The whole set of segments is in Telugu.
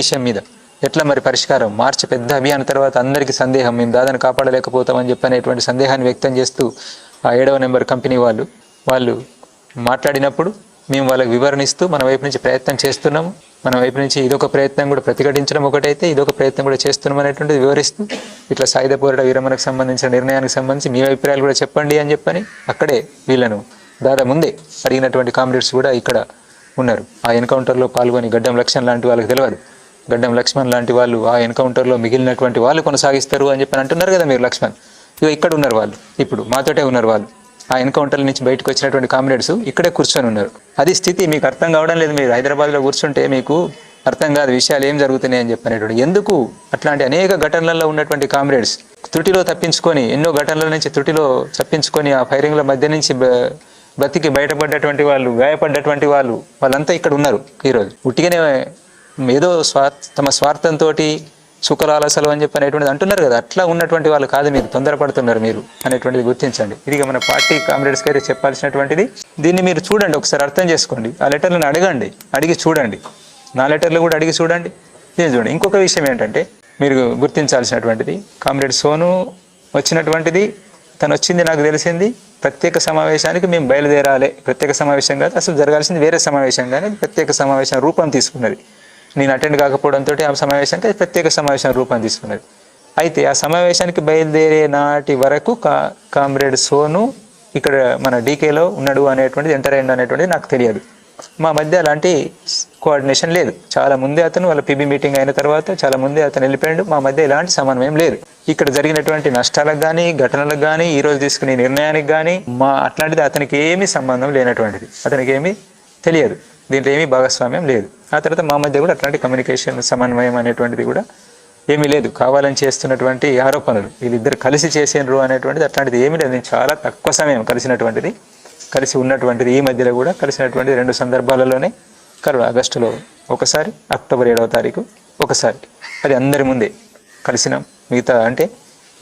విషయం మీద. ఎట్లా మరి పరిష్కారం? మార్చి పెద్ద అభియాన్ తర్వాత అందరికీ సందేహం మేము దాదాను కాపాడలేకపోతామని చెప్పనేటువంటి సందేహాన్ని వ్యక్తం చేస్తూ ఆ ఏడవ నెంబర్ కంపెనీ వాళ్ళు వాళ్ళు మాట్లాడినప్పుడు మేము వాళ్ళకి వివరణిస్తూ మన వైపు నుంచి ప్రయత్నం చేస్తున్నాము. మన వైపు నుంచి ఇదొక ప్రయత్నం కూడా ప్రతిఘటించడం ఒకటైతే ఇదొక ప్రయత్నం కూడా చేస్తున్నాం అనేటువంటిది వివరిస్తూ ఇట్లా సాయుధ పోరాట విరమణకు సంబంధించిన నిర్ణయానికి సంబంధించి మీ అభిప్రాయాలు కూడా చెప్పండి అని చెప్పని అక్కడే వీళ్ళను దాదా ముందే అడిగినటువంటి కామ్రేడ్స్ కూడా ఇక్కడ ఉన్నారు. ఆ ఎన్కౌంటర్లో పాల్గొని గడ్డం లక్ష్యం లాంటి వాళ్ళకి తెలియదు గడ్డం లక్ష్మణ్ లాంటి వాళ్ళు ఆ ఎన్కౌంటర్లో మిగిలినటువంటి వాళ్ళు కొనసాగిస్తారు అని చెప్పి అంటున్నారు కదా మీరు లక్ష్మణ్. ఇక ఇక్కడ ఉన్నారు వాళ్ళు. ఇప్పుడు మాతోటే ఉన్నారు వాళ్ళు. ఆ ఎన్కౌంటర్ నుంచి బయటకు వచ్చినటువంటి కామ్రేడ్స్ ఇక్కడే కూర్చొని ఉన్నారు. అది స్థితి మీకు అర్థం కావడం లేదు మీరు. హైదరాబాద్లో కూర్చుంటే మీకు అర్థం కాదు విషయాలు ఏం జరుగుతున్నాయి అని చెప్పనేటువంటి ఎందుకు అట్లాంటి అనేక ఘటనలలో ఉన్నటువంటి కామ్రేడ్స్ త్రుటిలో తప్పించుకొని ఎన్నో ఘటనల నుంచి త్రుటిలో తప్పించుకొని ఆ ఫైరింగ్ల మధ్య నుంచి బతికి బయటపడ్డటువంటి వాళ్ళు గాయపడ్డటువంటి వాళ్ళు వాళ్ళంతా ఇక్కడ ఉన్నారు ఈరోజు. ఉట్టిగానే ఏదో స్వార్ తమ స్వార్థంతో సుఖలాలసలు అని చెప్పి అనేటువంటిది అంటున్నారు కదా. అట్లా ఉన్నటువంటి వాళ్ళు కాదు మీరు తొందరపడుతున్నారు మీరు అనేటువంటిది గుర్తించండి. ఇది మన పార్టీ కామ్రేడ్స్కి అయితే చెప్పాల్సినటువంటిది. దీన్ని మీరు చూడండి ఒకసారి అర్థం చేసుకోండి. ఆ లెటర్లను అడగండి అడిగి చూడండి. నా లెటర్లు కూడా అడిగి చూడండి. దీన్ని చూడండి. ఇంకొక విషయం ఏంటంటే మీరు గుర్తించాల్సినటువంటిది కామ్రేడ్ సోను వచ్చినటువంటిది తను వచ్చింది నాకు తెలిసింది ప్రత్యేక సమావేశానికి మేము బయలుదేరాలి. ప్రత్యేక సమావేశం కాదు అసలు జరగాల్సింది వేరే సమావేశం కానీ ప్రత్యేక సమావేశం రూపం తీసుకున్నది. నేను అటెండ్ కాకపోవడంతో ఆ సమావేశానికి అంటే ప్రత్యేక సమావేశం రూపం తీసుకున్నది. అయితే ఆ సమావేశానికి బయలుదేరే నాటి వరకు కా కామ్రేడ్ సోను ఇక్కడ మన డీకేలో ఉన్నాడు అనేటువంటిది ఎంటర్ అయ్యిండు అనేటువంటిది నాకు తెలియదు. మా మధ్య అలాంటి కోఆర్డినేషన్ లేదు. చాలా ముందే అతను వాళ్ళ పిబి మీటింగ్ అయిన తర్వాత చాలా ముందే అతను వెళ్ళిపోయాడు. మా మధ్య ఎలాంటి సమన్వయం లేదు. ఇక్కడ జరిగినటువంటి నష్టాలకు కానీ ఘటనలకు కానీ ఈరోజు తీసుకునే నిర్ణయానికి కానీ మా అట్లాంటిది అతనికి ఏమీ సంబంధం లేనటువంటిది. అతనికి ఏమీ తెలియదు. దీంట్లో ఏమీ భాగస్వామ్యం లేదు. ఆ తర్వాత మా మధ్య కూడా అట్లాంటి కమ్యూనికేషన్ సమన్వయం అనేటువంటిది కూడా ఏమీ లేదు. కావాలని చేస్తున్నటువంటి ఆరోపణలు వీళ్ళిద్దరు కలిసి చేసేనరు అనేటువంటిది అట్లాంటిది ఏమీ లేదు. నేను చాలా తక్కువ సమయం కలిసినటువంటిది కలిసి ఉన్నటువంటిది ఈ మధ్యలో కూడా కలిసినటువంటి రెండు సందర్భాలలోనే కలు ఆగస్టులో ఒకసారి అక్టోబర్ ఏడవ తారీఖు ఒకసారి. అది అందరి ముందే కలిసినాం. మిగతా అంటే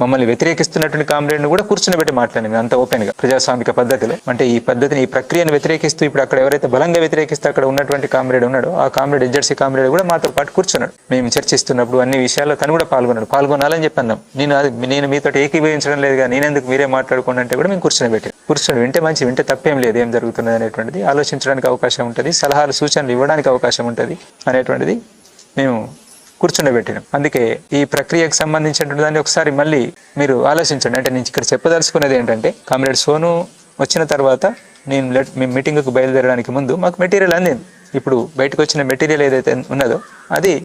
మమ్మల్ని వ్యతిరేకిస్తున్నటువంటి కామ్రేడ్ని కూడా కూర్చునబెట్టి మాట్లాడింది అంత ఓపెన్గా ప్రజాస్వామిక పద్ధతిలో. అంటే ఈ పద్ధతిని ఈ ప్రక్రియను వ్యతిరేకిస్తూ ఇప్పుడు అక్కడ ఎవరైతే బలంగా వ్యతిరేకిస్తూ అక్కడ ఉన్నటువంటి కామ్రేడ్ ఉన్నాడో ఆ కామ్రేడ్ ఎడ్జర్సీ కామ్రేడ్ కూడా మాతో పాటు కూర్చున్నాడు. మేము చర్చిస్తున్నప్పుడు అన్ని విషయాల్లో తను కూడా పాల్గొన్నాడు. పాల్గొనాలని చెప్పన్నాం. నేను అది నేను మీతో ఏకీభవించడం లేదుగా నేనెందుకు మీరే మాట్లాడుకోండి అంటే కూడా మేము కూర్చొని పెట్టాం కూర్చొని వింటే మంచి వింటే తప్పేం లేదు. ఏం జరుగుతున్నది అనేటువంటిది ఆలోచించడానికి అవకాశం ఉంటుంది. సలహాలు సూచనలు ఇవ్వడానికి అవకాశం ఉంటుంది అనేటువంటిది మేము కూర్చుండబెట్టినాం. అందుకే ఈ ప్రక్రియకు సంబంధించినటువంటి దాన్ని ఒకసారి మళ్ళీ మీరు ఆలోచించండి. అంటే నేను ఇక్కడ చెప్పదలుచుకున్నది ఏంటంటే కామ్రేడ్ సోను వచ్చిన తర్వాత నేను లెట్ మేము మీటింగ్కు బయలుదేరడానికి ముందు మాకు మెటీరియల్ అందింది. ఇప్పుడు బయటకు వచ్చిన మెటీరియల్ ఏదైతే ఉన్నదో అది